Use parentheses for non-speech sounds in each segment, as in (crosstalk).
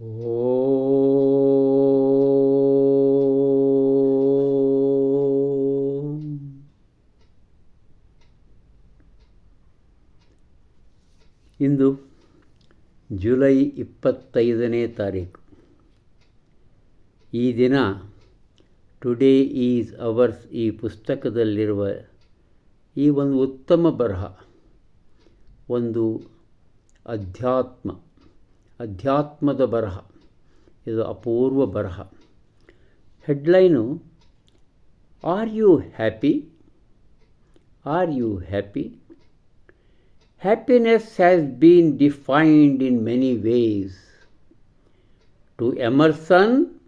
ಇಂದು July ಇಪ್ಪತ್ತೈದನೇ ತಾರೀಕು. ಈ ದಿನ ಟುಡೇ ಈಸ್ ಅವರ್ಸ್ ಈ ಪುಸ್ತಕದಲ್ಲಿರುವ ಈ ಒಂದು ಉತ್ತಮ ಬರಹ, ಒಂದು ಅಧ್ಯಾತ್ಮ. ಅಧ್ಯಾತ್ಮದ ಬರಹ ಇದು ಅಪೂರ್ವ ಬರಹ headline are you happy are you happy Happiness has been defined in many ways. To Emerson,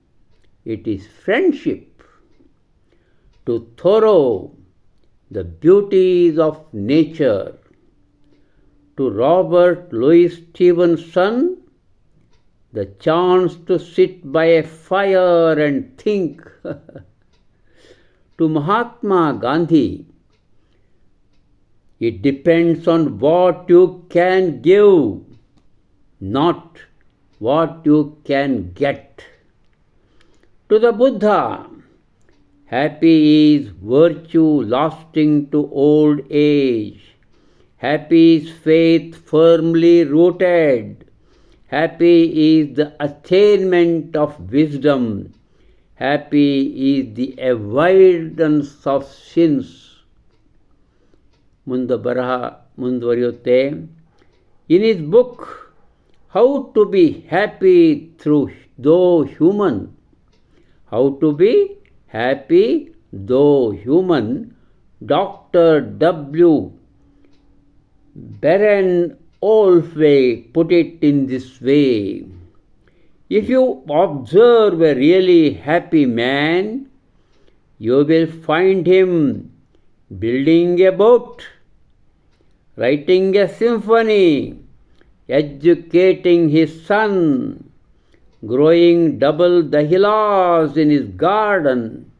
it is friendship. To Thoreau, the beauties of nature. To Robert Louis Stevenson, the chance to sit by a fire and think. (laughs) to Mahatma Gandhi, it depends on what you can give, not what you can get. To the Buddha, happy is virtue lasting to old age. Happy is faith firmly rooted. Happy is the attainment of wisdom. Happy is the avoidance of sins. ಮುಂದೆ ಬರಹ ಮುಂದುವರಿಯುತ್ತೆ in his book how to be happy through though human how to be happy though human doctor W Beran always put it in this way. If you observe a really happy man, you will find him building a boat, writing a symphony, educating his son, growing double dahlias in his garden,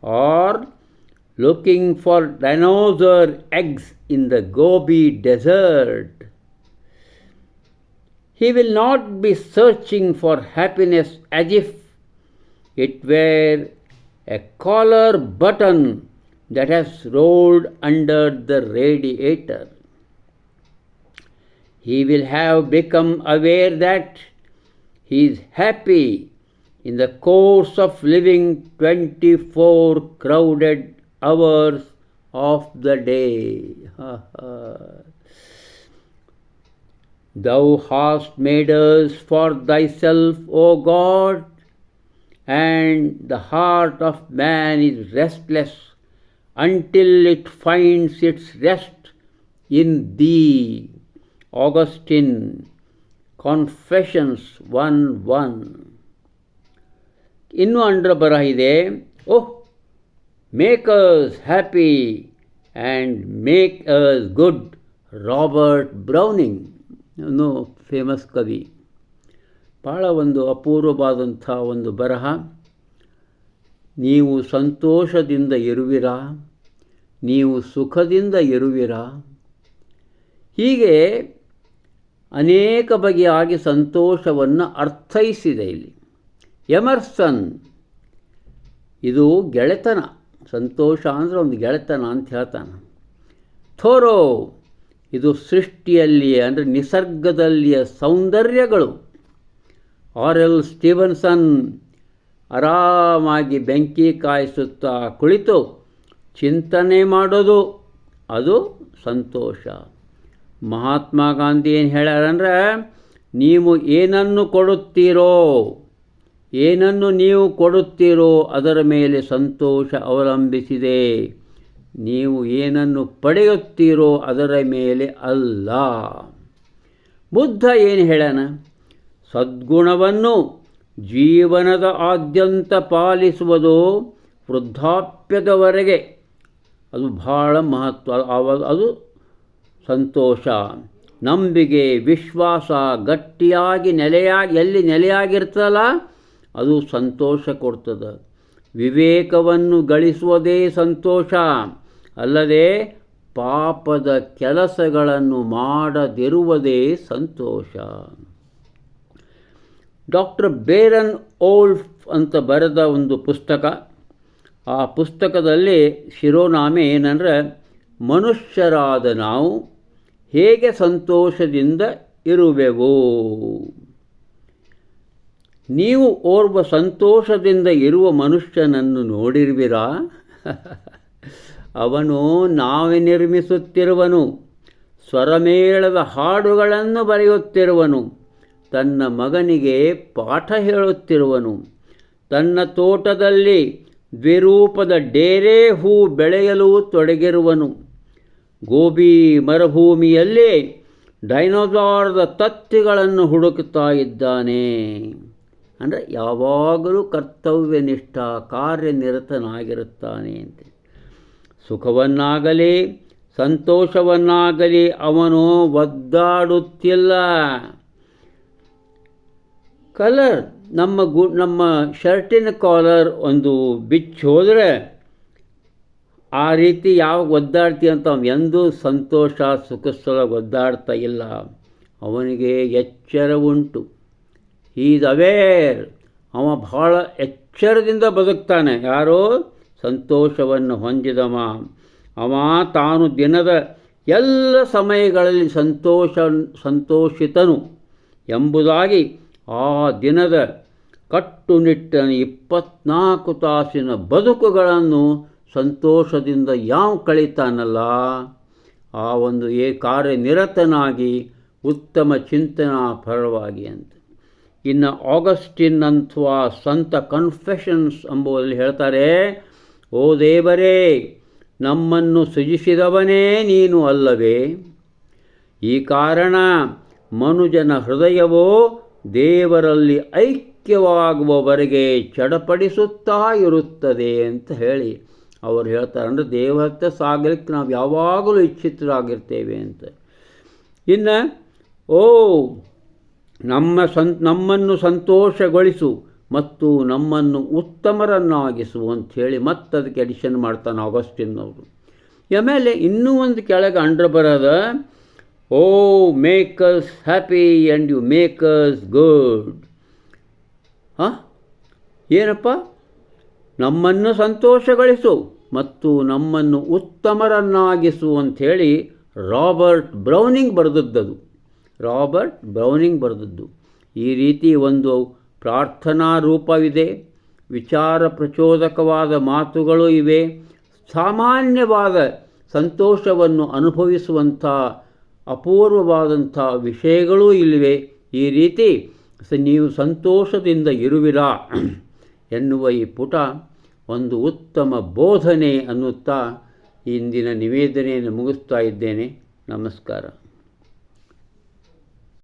or looking for dinosaur eggs in the Gobi desert. He will not be searching for happiness as if it were a collar button that has rolled under the radiator. He will have become aware that he is happy in the course of living 24 crowded hours of the day. Thou hast made us for thyself, O God, and the heart of man is restless until it finds its rest in thee. Augustine, Confessions 1 1. ಇನ್ನು ಅಂಡ್ರ ಬರಹ ಇದೆ oh make us happy and make us good Robert Browning ಅನ್ನೋ famous ಕವಿ. ಭಾಳ ಒಂದು ಅಪೂರ್ವವಾದಂಥ ಒಂದು ಬರಹ. ನೀವು ಸಂತೋಷದಿಂದ ಇರುವಿರಾ, ನೀವು ಸುಖದಿಂದ ಇರುವಿರಾ. ಹೀಗೆ ಅನೇಕ ಬಗೆಯಾಗಿ ಸಂತೋಷವನ್ನು ಅರ್ಥೈಸಿದೆ ಇಲ್ಲಿ. ಎಮರ್ಸನ್, ಇದು ಗೆಳೆತನ. ಸಂತೋಷ ಅಂದರೆ ಒಂದು ಗೆಳೆತನ ಅಂತ ಹೇಳ್ತಾನೆ. ಥೋರೋ ಇದು ಸೃಷ್ಟಿಯಲ್ಲಿಯೇ, ಅಂದರೆ ನಿಸರ್ಗದಲ್ಲಿಯ ಸೌಂದರ್ಯಗಳು. ಆರ್ ಎಲ್ ಸ್ಟೀವನ್ಸನ್ ಆರಾಮಾಗಿ ಬೆಂಕಿ ಕಾಯಿಸುತ್ತಾ ಕುಳಿತು ಚಿಂತನೆ ಮಾಡೋದು, ಅದು ಸಂತೋಷ. ಮಹಾತ್ಮ ಗಾಂಧಿ ಏನು ಹೇಳ್ಯಾರಂದ್ರೆ ನೀವು ಏನನ್ನು ಕೊಡುತ್ತೀರೋ, ಏನನ್ನು ನೀವು ಕೊಡುತ್ತೀರೋ ಅದರ ಮೇಲೆ ಸಂತೋಷ ಅವಲಂಬಿಸಿದೆ. ನೀವು ಏನನ್ನು ಪಡೆಯುತ್ತೀರೋ ಅದರ ಮೇಲೆ ಅಲ್ಲ. ಬುದ್ಧ ಏನು ಹೇಳೋಣ ಸದ್ಗುಣವನ್ನು ಜೀವನದ ಆದ್ಯಂತ ಪಾಲಿಸುವುದು ವೃದ್ಧಾಪ್ಯದವರೆಗೆ. ಅದು ಬಹಳ ಮಹತ್ವ ಅದು ಸಂತೋಷ. ನಂಬಿಕೆ, ವಿಶ್ವಾಸ ಗಟ್ಟಿಯಾಗಿ ನೆಲೆಯಾಗಿ ಎಲ್ಲಿ ನೆಲೆಯಾಗಿರ್ತಲ್ಲ ಅದು ಸಂತೋಷ ಕೊಡ್ತದೆ. ವಿವೇಕವನ್ನು ಗಳಿಸುವುದೇ ಸಂತೋಷ. ಅಲ್ಲದೆ ಪಾಪದ ಕೆಲಸಗಳನ್ನು ಮಾಡದಿರುವುದೇ ಸಂತೋಷ. ಡಾಕ್ಟರ್ ಬೇರನ್ ಓಲ್ಫ್ ಅಂತ ಬರೆದ ಒಂದು ಪುಸ್ತಕ. ಆ ಪುಸ್ತಕದಲ್ಲಿ ಶಿರೋನಾಮೆ ಏನಂದರೆ, ಮನುಷ್ಯರಾದ ನಾವು ಹೇಗೆ ಸಂತೋಷದಿಂದ ಇರುವೆವು? ನೀವು ಓರ್ವ ಸಂತೋಷದಿಂದ ಇರುವ ಮನುಷ್ಯನನ್ನು ನೋಡಿರುವಿರಾ? (laughs) ಅವನು ನಾವೇ ನಿರ್ಮಿಸುತ್ತಿರುವನು, ಸ್ವರಮೇಳದ ಹಾಡುಗಳನ್ನು ಬರೆಯುತ್ತಿರುವನು, ತನ್ನ ಮಗನಿಗೆ ಪಾಠ ಹೇಳುತ್ತಿರುವನು. ತನ್ನ ತೋಟದಲ್ಲಿ ದ್ವಿರೂಪದ ಡೇರೆ ಹೂ ಬೆಳೆಯಲು ತೊಡಗಿರುವನು. ಗೋಬಿ ಮರುಭೂಮಿಯಲ್ಲಿ ಡೈನೋಸಾರ್ದ ತತ್ತಿಗಳನ್ನು ಹುಡುಕುತ್ತಾ ಇದ್ದಾನೆ. ಅಂದರೆ ಯಾವಾಗಲೂ ಕರ್ತವ್ಯನಿಷ್ಠ ಕಾರ್ಯನಿರತನಾಗಿರುತ್ತಾನೆ ಅಂತ. ಸುಖವನ್ನಾಗಲಿ, ಸಂತೋಷವನ್ನಾಗಲಿ ಅವನು ಒದ್ದಾಡುತ್ತಿಲ್ಲ. ಕಲರ್, ನಮ್ಮ ಗು, ನಮ್ಮ ಶರ್ಟಿನ ಕಾಲರ್ ಒಂದು ಬಿಚ್ಚು ಹೋದರೆ ಆ ರೀತಿ ಯಾವಾಗ ಒದ್ದಾಡ್ತಿ ಅಂತ ಅವನು ಎಂದೂ ಸಂತೋಷ ಸುಖಸ್ಥಳ ಒದ್ದಾಡ್ತಾ ಇಲ್ಲ. ಅವನಿಗೆ ಎಚ್ಚರ ಉಂಟು. ಈಸ್ ಅವೇರ್ ಅವ ಬಹಳ ಎಚ್ಚರದಿಂದ ಬದುಕ್ತಾನೆ. ಯಾರೋ? ಸಂತೋಷವನ್ನು ಹೊಂದಿದವ. ಅವ ತಾನು ದಿನದ ಎಲ್ಲ ಸಮಯಗಳಲ್ಲಿ ಸಂತೋಷ, ಸಂತೋಷಿತನು ಎಂಬುದಾಗಿ ಆ ದಿನದ ಕಟ್ಟುನಿಟ್ಟಿನ ಇಪ್ಪತ್ನಾಲ್ಕು ತಾಸಿನ ಬದುಕುಗಳನ್ನು ಸಂತೋಷದಿಂದ ಯಾವ ಕಳೀತಾನಲ್ಲ? ಆ ಒಂದು ಏ ಕಾರ್ಯನಿರತನಾಗಿ ಉತ್ತಮ ಚಿಂತನಾ ಪರವಾಗಿ ಅಂತ. ಇನ್ನು ಆಗಸ್ಟಿನ್ ಅಂಥವಾ ಸಂತ ಕನ್ಫೆಷನ್ಸ್ ಎಂಬುದಲ್ಲಿ ಹೇಳ್ತಾರೆ ಓ ದೇವರೇ, ನಮ್ಮನ್ನು ಸೃಜಿಸಿದವನೇ ನೀನು ಅಲ್ಲವೇ? ಈ ಕಾರಣ ಮನುಜನ ಹೃದಯವೋ ದೇವರಲ್ಲಿ ಐಕ್ಯವಾಗುವವರೆಗೆ ಚಡಪಡಿಸುತ್ತಾ ಇರುತ್ತದೆ ಅಂತ ಹೇಳಿ ಅವರು ಹೇಳ್ತಾರೆ. ಅಂದರೆ ದೇವರತ್ತ ಸಾಗಲಿಕ್ಕೆ ನಾವು ಯಾವಾಗಲೂ ಇಚ್ಛಿತರಾಗಿರ್ತೇವೆ ಅಂತ. ಇನ್ನು, ಓ, ನಮ್ಮ ಸಂ, ನಮ್ಮನ್ನು ಸಂತೋಷಗೊಳಿಸು. ಮತ್ತು ನಮ್ಮನ್ನು ಉತ್ತಮರನ್ನಾಗಿಸು ಅಂಥೇಳಿ ಮತ್ತೆ ಅದಕ್ಕೆ ಎಡಿಷನ್ ಮಾಡ್ತಾನೆ ಆಗಸ್ಟಿನ್ ಅವರು ಆಮೇಲೆ ಇನ್ನೂ ಒಂದು ಕೆಳಗೆ ಅಂಡ್ರ ಬರೋದ, O, makers happy and you makers good. ಹಾಂ? ಏನಪ್ಪ? ನಮ್ಮನ್ನು ಸಂತೋಷಗಳಿಸು ಮತ್ತು ನಮ್ಮನ್ನು ಉತ್ತಮರನ್ನಾಗಿಸು ಅಂಥೇಳಿ ರಾಬರ್ಟ್ ಬ್ರೌನಿಂಗ್ ಬರೆದದ್ದದು. ರಾಬರ್ಟ್ ಬ್ರೌನಿಂಗ್ ಬರೆದದ್ದು. ಈ ರೀತಿ ಒಂದು ಪ್ರಾರ್ಥನಾ ರೂಪವಿದೆ ವಿಚಾರ ಪ್ರಚೋದಕವಾದ ಮಾತುಗಳು ಇವೆ. ಸಾಮಾನ್ಯವಾದ ಸಂತೋಷವನ್ನು ಅನುಭವಿಸುವಂಥ ಅಪೂರ್ವವಾದಂಥ ವಿಷಯಗಳೂ ಇಲ್ಲಿವೆ. ಈ ರೀತಿ ನೀವು ಸಂತೋಷದಿಂದ ಇರುವಿರಾ? ಎನ್ನುವ ಈ ಪುಟ ಒಂದು ಉತ್ತಮ ಬೋಧನೆ ಅನ್ನುತ್ತಾ ಇಂದಿನ ನಿವೇದನೆಯನ್ನು ಮುಗಿಸ್ತಾ ಇದ್ದೇನೆ. ನಮಸ್ಕಾರ.